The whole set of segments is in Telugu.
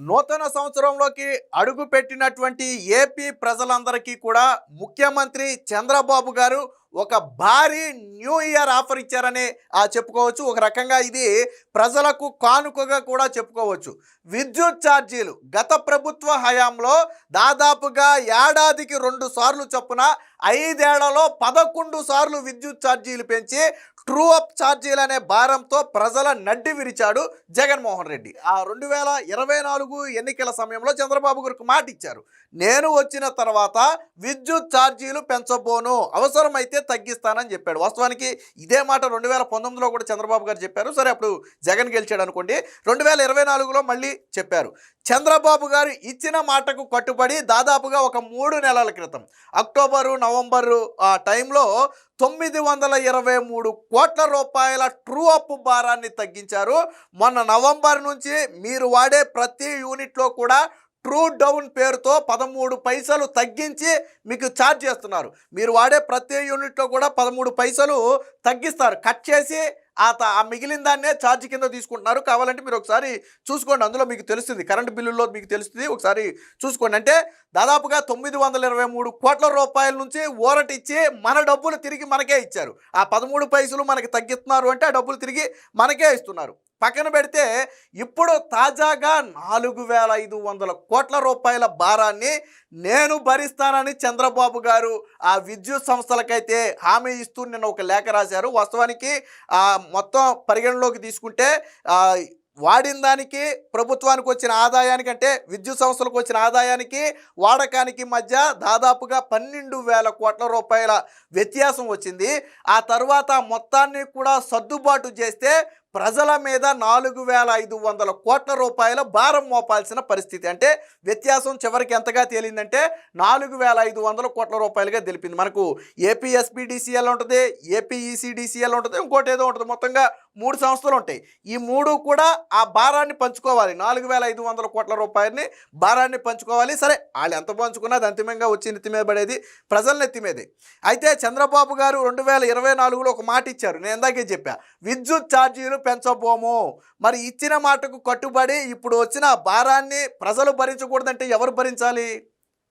నూతన సంవత్సరంలోకి అడుగు పెట్టినటువంటి ఏపీ ప్రజలందరికీ కూడా ముఖ్యమంత్రి చంద్రబాబు గారు ఒక భారీ న్యూ ఇయర్ ఆఫర్ ఇచ్చారని ఆ, చెప్పుకోవచ్చు. ఒక రకంగా ఇది ప్రజలకు కానుకగా కూడా చెప్పుకోవచ్చు. విద్యుత్ ఛార్జీలు గత ప్రభుత్వ హయాంలో దాదాపుగా ఏడాదికి రెండు సార్లు చొప్పున ఐదేళ్ళలో పదకొండు సార్లు విద్యుత్ ఛార్జీలు పెంచి ట్రూ అప్ ఛార్జీలు అనే భారంతో ప్రజల నడ్డి విరిచాడు జగన్మోహన్ రెడ్డి. ఆ రెండు వేల ఇరవై నాలుగు ఎన్నికల సమయంలో చంద్రబాబు గారికి మాట ఇచ్చారు. నేను వచ్చిన తర్వాత విద్యుత్ ఛార్జీలు పెంచబోను అవసరమైతే తగ్గిస్తానని చెప్పాడు. వాస్తవానికి ఇదే మాట రెండు వేల పంతొమ్మిదిలో కూడా చంద్రబాబు గారు చెప్పారు. సరే అప్పుడు జగన్ గెలిచాడు అనుకోండి. రెండు వేల ఇరవై నాలుగులో మళ్ళీ చెప్పారు. చంద్రబాబు గారు ఇచ్చిన మాటకు కట్టుబడి దాదాపుగా ఒక మూడు నెలల క్రితం అక్టోబరు నవంబరు ఆ టైంలో తొమ్మిది వందల ఇరవై మూడు కోట్ల రూపాయల ట్రూ అప్ భారాన్ని తగ్గించారు. మొన్న నవంబర్ నుంచి మీరు వాడే ప్రతి యూనిట్లో కూడా ట్రూ డౌన్ పేరుతో పదమూడు పైసలు తగ్గించి మీకు ఛార్జ్ చేస్తున్నారు. మీరు వాడే ప్రతి యూనిట్లో కూడా పదమూడు పైసలు తగ్గిస్తారు. కట్ చేసి ఆ త- ఆ మిగిలిన దాన్నే ఛార్జ్ కింద తీసుకుంటున్నారు. కావాలంటే మీరు ఒకసారి చూసుకోండి. అందులో మీకు తెలుస్తుంది. కరెంటు బిల్లుల్లో మీకు తెలుస్తుంది. ఒకసారి చూసుకోండి. అంటే దాదాపుగా తొమ్మిది వందల ఇరవై మూడు కోట్ల రూపాయల నుంచి ఊరటిచ్చి మన డబ్బులు తిరిగి మనకే ఇచ్చారు. ఆ పదమూడు పైసలు మనకి తగ్గిస్తున్నారు అంటే ఆ డబ్బులు తిరిగి మనకే ఇస్తున్నారు. పక్కన పెడితే ఇప్పుడు తాజాగా నాలుగు వేల ఐదు వందల కోట్ల రూపాయల భారాన్ని నేను భరిస్తానని చంద్రబాబు గారు ఆ విద్యుత్ సంస్థలకైతే హామీ ఇస్తూ నిన్న ఒక లేఖ రాశారు. వాస్తవానికి ఆ మొత్తం పరిగణలోకి తీసుకుంటే వాడిన దానికి ప్రభుత్వానికి వచ్చిన ఆదాయానికి అంటే విద్యుత్ సంస్థలకు వచ్చిన ఆదాయానికి వాడకానికి మధ్య దాదాపుగా పన్నెండు వేల కోట్ల రూపాయల వ్యత్యాసం వచ్చింది. ఆ తర్వాత మొత్తాన్ని కూడా సర్దుబాటు చేస్తే ప్రజల మీద నాలుగు వేల ఐదు వందల కోట్ల రూపాయల భారం మోపాల్సిన పరిస్థితి. అంటే వ్యత్యాసం చివరికి ఎంతగా తేలిందంటే నాలుగు వేల ఐదు వందల కోట్ల రూపాయలుగా తెలిపింది. మనకు ఏపీఎస్పీడీసీఎల్ ఉంటుంది ఏపీఈసీడీసీఎల్ ఉంటుంది ఇంకోటి ఏదో ఉంటుంది. మొత్తంగా మూడు సంస్థలు ఉంటాయి. ఈ మూడు కూడా ఆ భారాన్ని పంచుకోవాలి. నాలుగు వేల ఐదు వందల కోట్ల రూపాయలని భారాన్ని పంచుకోవాలి. సరే వాళ్ళు ఎంత పంచుకున్నా అది అంతిమంగా వచ్చి నెత్తి మీద పడేది? ప్రజల నెత్తి మీదే. అయితే చంద్రబాబు గారు రెండు వేల ఇరవై నాలుగులో ఒక మాట ఇచ్చారు. నేను ఇందాకే చెప్పా. విద్యుత్ ఛార్జీలు పెంచబోము. మరి ఇచ్చిన మాటకు కట్టుబడి ఇప్పుడు వచ్చిన భారాన్ని ప్రజలు భరించకూడదంటే ఎవరు భరించాలి?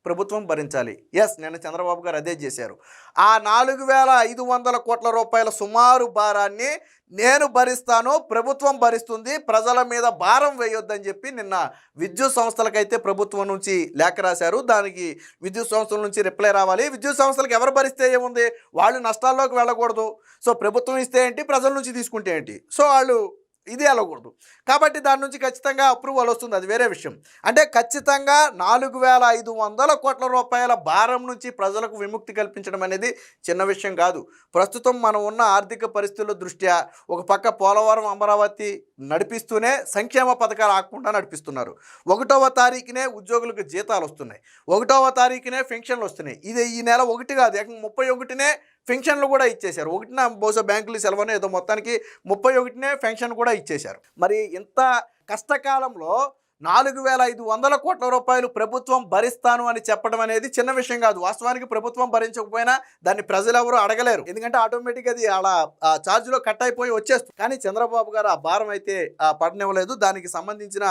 ప్రభుత్వం భరించాలి. ఎస్ నిన్న చంద్రబాబు గారు అదే చేశారు. ఆ నాలుగు వేల ఐదు వందల కోట్ల రూపాయల సుమారు భారాన్ని నేను భరిస్తాను ప్రభుత్వం భరిస్తుంది ప్రజల మీద భారం వేయొద్దని చెప్పి నిన్న విద్యుత్ సంస్థలకైతే ప్రభుత్వం నుంచి లేఖ రాశారు. దానికి విద్యుత్ సంస్థల నుంచి రిప్లై రావాలి. విద్యుత్ సంస్థలకు ఎవరు భరిస్తే ఏముంది? వాళ్ళు నష్టాల్లోకి వెళ్ళకూడదు. సో ప్రభుత్వం ఇస్తే ఏంటి? ప్రజల నుంచి తీసుకుంటే ఏంటి? సో వాళ్ళు ఇది వెళ్ళకూడదు కాబట్టి దాని నుంచి ఖచ్చితంగా అప్రూవల్ వస్తుంది. అది వేరే విషయం. అంటే ఖచ్చితంగా నాలుగు వేల ఐదు వందల కోట్ల రూపాయల భారం నుంచి ప్రజలకు విముక్తి కల్పించడం అనేది చిన్న విషయం కాదు. ప్రస్తుతం మనం ఉన్న ఆర్థిక పరిస్థితుల దృష్ట్యా ఒక పక్క పోలవరం అమరావతి నడిపిస్తూనే సంక్షేమ పథకాలు ఆకుండా నడిపిస్తున్నారు. ఒకటవ తారీఖునే ఉద్యోగులకు జీతాలు వస్తున్నాయి. ఒకటవ తారీఖునే పెన్షన్లు వస్తున్నాయి. ఇది ఈ నెల ఒకటి కాదు ముప్పై ఒకటినే పెన్షన్లు కూడా ఇచ్చేశారు. ఒకటిన బహుశా బ్యాంకులు సెలవునే ఏదో మొత్తానికి ముప్పై ఒకటినే పెన్షన్ కూడా ఇచ్చేశారు. మరి ఇంత కష్టకాలంలో నాలుగు వేల ఐదు వందల కోట్ల రూపాయలు ప్రభుత్వం భరిస్తాను అని చెప్పడం అనేది చిన్న విషయం కాదు. వాస్తవానికి ప్రభుత్వం భరించకపోయినా దాన్ని ప్రజలు అడగలేరు. ఎందుకంటే ఆటోమేటిక్ అది అలా ఆ ఛార్జ్లో కట్ అయిపోయి వచ్చేస్తుంది. కానీ చంద్రబాబు గారు ఆ భారం అయితే పడనివ్వలేదు. దానికి సంబంధించిన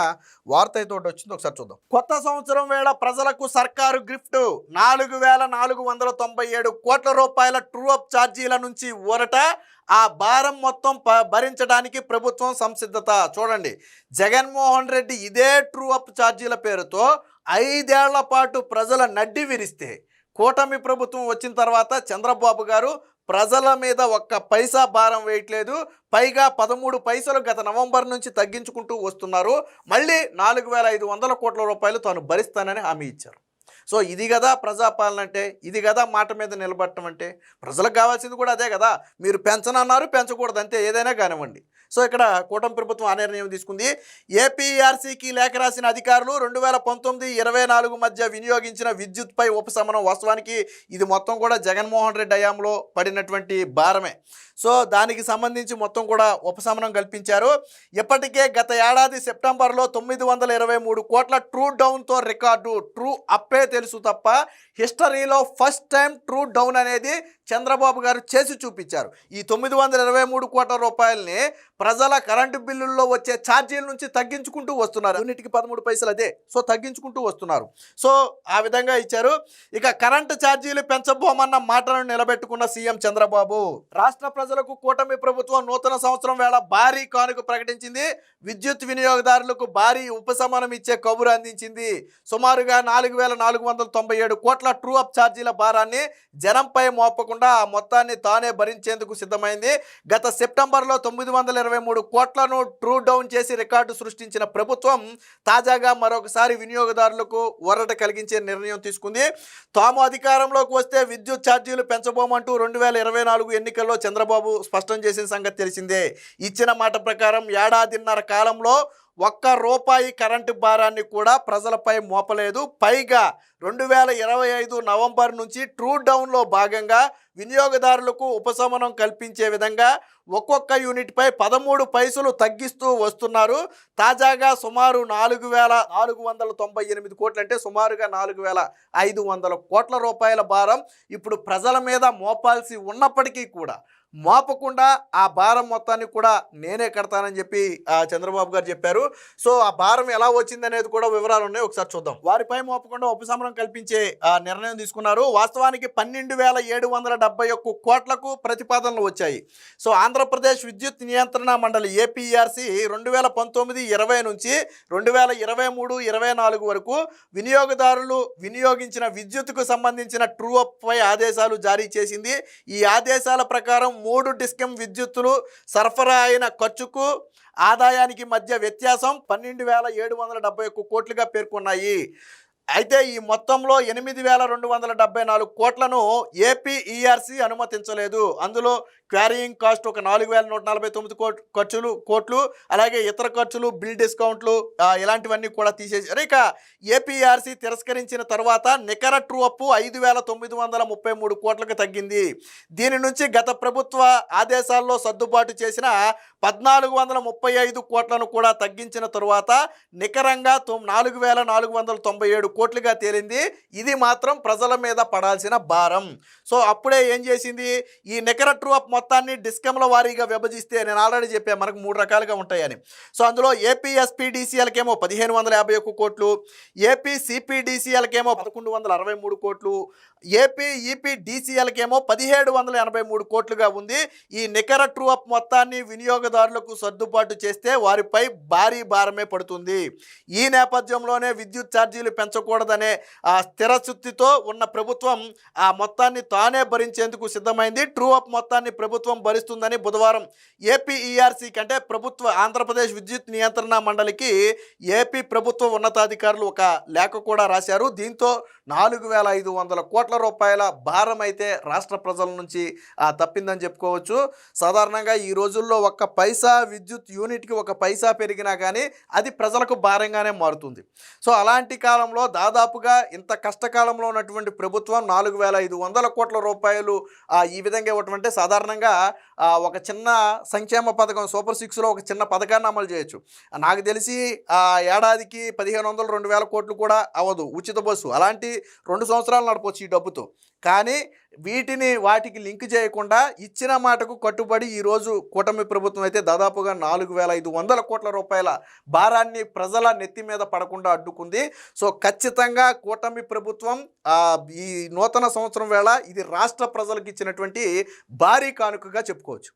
వార్త అయితే ఒకటి వచ్చింది. ఒకసారి చూద్దాం. కొత్త సంవత్సరం వేళ ప్రజలకు సర్కారు గిఫ్ట్. నాలుగు వేల నాలుగు వందల తొంభై ఏడు కోట్ల రూపాయల ట్రూ అప్ ఛార్జీల నుంచి ఊరట. ఆ భారం మొత్తం ప- భరించడానికి ప్రభుత్వం సంసిద్ధత. చూడండి జగన్మోహన్ రెడ్డి ఇదే ట్రూ అప్ ఛార్జీల పేరుతో ఐదేళ్ళ పాటు ప్రజల నడ్డి విరిస్తే కూటమి ప్రభుత్వం వచ్చిన తర్వాత చంద్రబాబు గారు ప్రజల మీద ఒక్క పైసా భారం వేయట్లేదు. పైగా పదమూడు పైసలు గత నవంబర్ నుంచి తగ్గించుకుంటూ వస్తున్నారు. మళ్ళీ నాలుగు వేల ఐదు వందల కోట్ల రూపాయలు తాను భరిస్తానని హామీ ఇచ్చారు. సో ఇది కదా ప్రజాపాలన అంటే ఇది కదా మాట మీద నిలబడటం అంటే ప్రజలకు కావాల్సింది కూడా అదే కదా. మీరు పెంచనన్నారు పెంచకూడదు అంతే. ఏదైనా కానివ్వండి. సో ఇక్కడ కూటమి ప్రభుత్వం ఆ నిర్ణయం తీసుకుంది. ఏపీఆర్సీకి లేఖ రాసిన అధికారులు రెండు వేల పంతొమ్మిది ఇరవై నాలుగు మధ్య వినియోగించిన విద్యుత్పై ఉపశమనం వాస్తవానికి ఇది మొత్తం కూడా జగన్మోహన్ రెడ్డి హయాంలో పడినటువంటి భారమే. సో దానికి సంబంధించి మొత్తం కూడా ఉపశమనం కల్పించారు. ఇప్పటికే గత ఏడాది సెప్టెంబర్లో తొమ్మిది వందల ఇరవై మూడు కోట్ల ట్రూ డౌన్తో రికార్డు. ట్రూ అప్పే తెలుసు తప్ప హిస్టరీలో ఫస్ట్ టైం ట్రూ డౌన్ అనేది చంద్రబాబు గారు చేసి చూపించారు. ఈ తొమ్మిది వందల ఇరవై మూడు కోట్ల రూపాయలని ప్రజల కరెంటు బిల్లుల్లో వచ్చే ఛార్జీల నుంచి తగ్గించుకుంటూ వస్తున్నారు. యూనిట్కి పదమూడు పైసలు అదే. సో తగ్గించుకుంటూ వస్తున్నారు. సో ఆ విధంగా ఇచ్చారు. ఇక కరెంటు ఛార్జీలు పెంచబోమన్న మాటలను నిలబెట్టుకున్న సీఎం చంద్రబాబు రాష్ట్ర ప్రజలకు కూటమి ప్రభుత్వం నూతన సంవత్సరం వేళ భారీ కానుక ప్రకటించింది. విద్యుత్ వినియోగదారులకు భారీ ఉపశమనం ఇచ్చే కబురు అందించింది. సుమారుగా నాలుగు వేల నాలుగు వందల తొంభై ఏడు కోట్ల ట్రూ అప్ ఛార్జీల భారాన్ని జనంపై మోపకుండా ఆ మొత్తాన్ని తానే భరించేందుకు సిద్ధమైంది. గత సెప్టెంబర్లో తొమ్మిది వందల ఇరవై మూడు కోట్లను ట్రూ డౌన్ చేసి రికార్డు సృష్టించిన ప్రభుత్వం తాజాగా మరొకసారి వినియోగదారులకు వరట కలిగించే నిర్ణయం తీసుకుంది. తాము అధికారంలోకి వస్తే విద్యుత్ ఛార్జీలు పెంచబోమంటూ రెండు వేల ఇరవై నాలుగు ఎన్నికల్లో చంద్రబాబు స్పష్టం చేసిన సంగతి తెలిసిందే. ఇచ్చిన మాట ప్రకారం ఏడాదిన్నర కాలంలో ఒక్క రూపాయి కరెంటు భారాన్ని కూడా ప్రజలపై మోపలేదు. పైగా రెండు వేల ఇరవై ఐదు నవంబర్ నుంచి ట్రూ డౌన్లో భాగంగా వినియోగదారులకు ఉపశమనం కల్పించే విధంగా ఒక్కొక్క యూనిట్పై పదమూడు పైసలు తగ్గిస్తూ వస్తున్నారు. తాజాగా సుమారు నాలుగు వేల నాలుగు వందల తొంభై ఎనిమిది కోట్లు అంటే సుమారుగా నాలుగు వేల ఐదు వందల కోట్ల రూపాయల భారం ఇప్పుడు ప్రజల మీద మోపాల్సి ఉన్నప్పటికీ కూడా. మోపకుండా ఆ భారం మొత్తాన్ని కూడా నేనే కడతానని చెప్పి చంద్రబాబు గారు చెప్పారు. సో ఆ భారం ఎలా వచ్చింది అనేది కూడా వివరాలు ఉన్నాయి. ఒకసారి చూద్దాం. వారిపై మోపకుండా ఉపశమనం కల్పించే నిర్ణయం తీసుకున్నారు. వాస్తవానికి పన్నెండు వేల ఏడు వందల డెబ్బై ఒక్క కోట్లకు ప్రతిపాదనలు వచ్చాయి. సో ఆంధ్రప్రదేశ్ విద్యుత్ నియంత్రణ మండలి ఏపీఆర్సి రెండు వేల పంతొమ్మిది ఇరవై నుంచి రెండు వేల ఇరవై మూడు ఇరవై నాలుగు వరకు వినియోగదారులు వినియోగించిన విద్యుత్కు సంబంధించిన ట్రూ అప్ పై ఆదేశాలు జారీ చేసింది. ఈ ఆదేశాల ప్రకారం మూడు డిస్కమ్ విద్యుత్తులు సరఫరా అయిన ఖర్చుకు ఆదాయానికి మధ్య వ్యత్యాసం పన్నెండు వేల ఏడు వందల డెబ్బై ఒక్క కోట్లుగా పేర్కొన్నాయి. అయితే ఈ మొత్తంలో ఎనిమిది వేల రెండు వందల డెబ్బై నాలుగు కోట్లను ఏపీఈఆర్సీ అనుమతించలేదు. అందులో క్వారీయింగ్ కాస్ట్ ఒక నాలుగు వేల నూట నలభై తొమ్మిది కోట్ ఖర్చులు కోట్లు అలాగే ఇతర ఖర్చులు బిల్ డిస్కౌంట్లు ఇలాంటివన్నీ కూడా తీసేసారు ఇక ఏపీఆర్సీ తిరస్కరించిన తర్వాత నికర ట్రూ అప్పు ఐదు వేల తొమ్మిది వందల ముప్పై మూడు కోట్లకు తగ్గింది. దీని నుంచి గత ప్రభుత్వ ఆదేశాల్లో సర్దుబాటు చేసిన పద్నాలుగు వందల ముప్పై ఐదు కోట్లను కూడా తగ్గించిన తరువాత నికరంగా నాలుగు వేల నాలుగు వందల తొంభై ఏడు కోట్లుగా తేలింది. ఇది మాత్రం ప్రజల మీద పడాల్సిన భారం. సో అప్పుడే ఏం చేసింది? ఈ నికర ట్రూ అప్ మొత్తాన్ని డిస్కమ్ల వారీగా విభజిస్తే నేను ఆల్రెడీ చెప్పాను మనకు మూడు రకాలుగా ఉంటాయని. సో అందులో ఏపీఎస్పీడీసీఎల్కేమో పదిహేను వందల యాభై ఒక్క కోట్లు ఏపీ పదకొండు వందల అరవై మూడు కోట్లు ఏపీ ఈపీ డిసిఎల్కేమో పదిహేడు వందల ఎనభై మూడు కోట్లుగా ఉంది. ఈ నికర ట్రూ అప్ మొత్తాన్ని వినియోగదారులకు సర్దుబాటు చేస్తే వారిపై భారీ భారమే పడుతుంది. ఈ నేపథ్యంలోనే విద్యుత్ ఛార్జీలు పెంచకూడదనే ఆ స్థిరశుద్ధితో ఉన్న ప్రభుత్వం ఆ మొత్తాన్ని తానే భరించేందుకు సిద్ధమైంది. ట్రూ అప్ మొత్తాన్ని ప్రభుత్వం భరిస్తుందని బుధవారం ఏపీఈఆర్సీ కంటే ప్రభుత్వ ఆంధ్రప్రదేశ్ విద్యుత్ నియంత్రణ మండలికి ఏపీ ప్రభుత్వ ఉన్నతాధికారులు ఒక లేఖ కూడా రాశారు. దీంతో నాలుగు వేల ఐదు వందల కోట్ల రూపాయల భారం అయితే రాష్ట్ర ప్రజల నుంచి ఆ, తప్పిందని చెప్పుకోవచ్చు. సాధారణంగా ఈ రోజుల్లో ఒక్క పైసా విద్యుత్ యూనిట్కి ఒక పైసా పెరిగినా కానీ అది ప్రజలకు భారంగానే మారుతుంది. సో అలాంటి కాలంలో దాదాపుగా ఇంత కష్టకాలంలో ఉన్నటువంటి ప్రభుత్వం నాలుగు వేల ఐదు వందల కోట్ల రూపాయలు ఈ విధంగా ఇవ్వటం అంటే సాధారణంగా ఆ, ఒక చిన్న సంక్షేమ పథకం సూపర్ సిక్స్లో ఒక చిన్న పథకాన్ని అమలు చేయొచ్చు. నాకు తెలిసి ఏడాదికి పదిహేను వందలు రెండు వేల కోట్లు కూడా అవ్వదు. ఉచిత బస్సు. అలాంటి రెండు సంవత్సరాలు నడపవచ్చు ఈ డబ్బుతో. కానీ వీటిని వాటికి లింక్ చేయకుండా ఇచ్చిన మాటకు కట్టుబడి ఈరోజు కూటమి ప్రభుత్వం అయితే దాదాపుగా నాలుగు వేల ఐదు వందల కోట్ల రూపాయల భారాన్ని ప్రజల నెత్తి మీద పడకుండా అడ్డుకుంది. సో ఖచ్చితంగా కూటమి ప్రభుత్వం ఈ నూతన సంవత్సరం వేళ ఇది రాష్ట్ర ప్రజలకు ఇచ్చినటువంటి భారీ కానుకగా చెప్పుకోవచ్చు.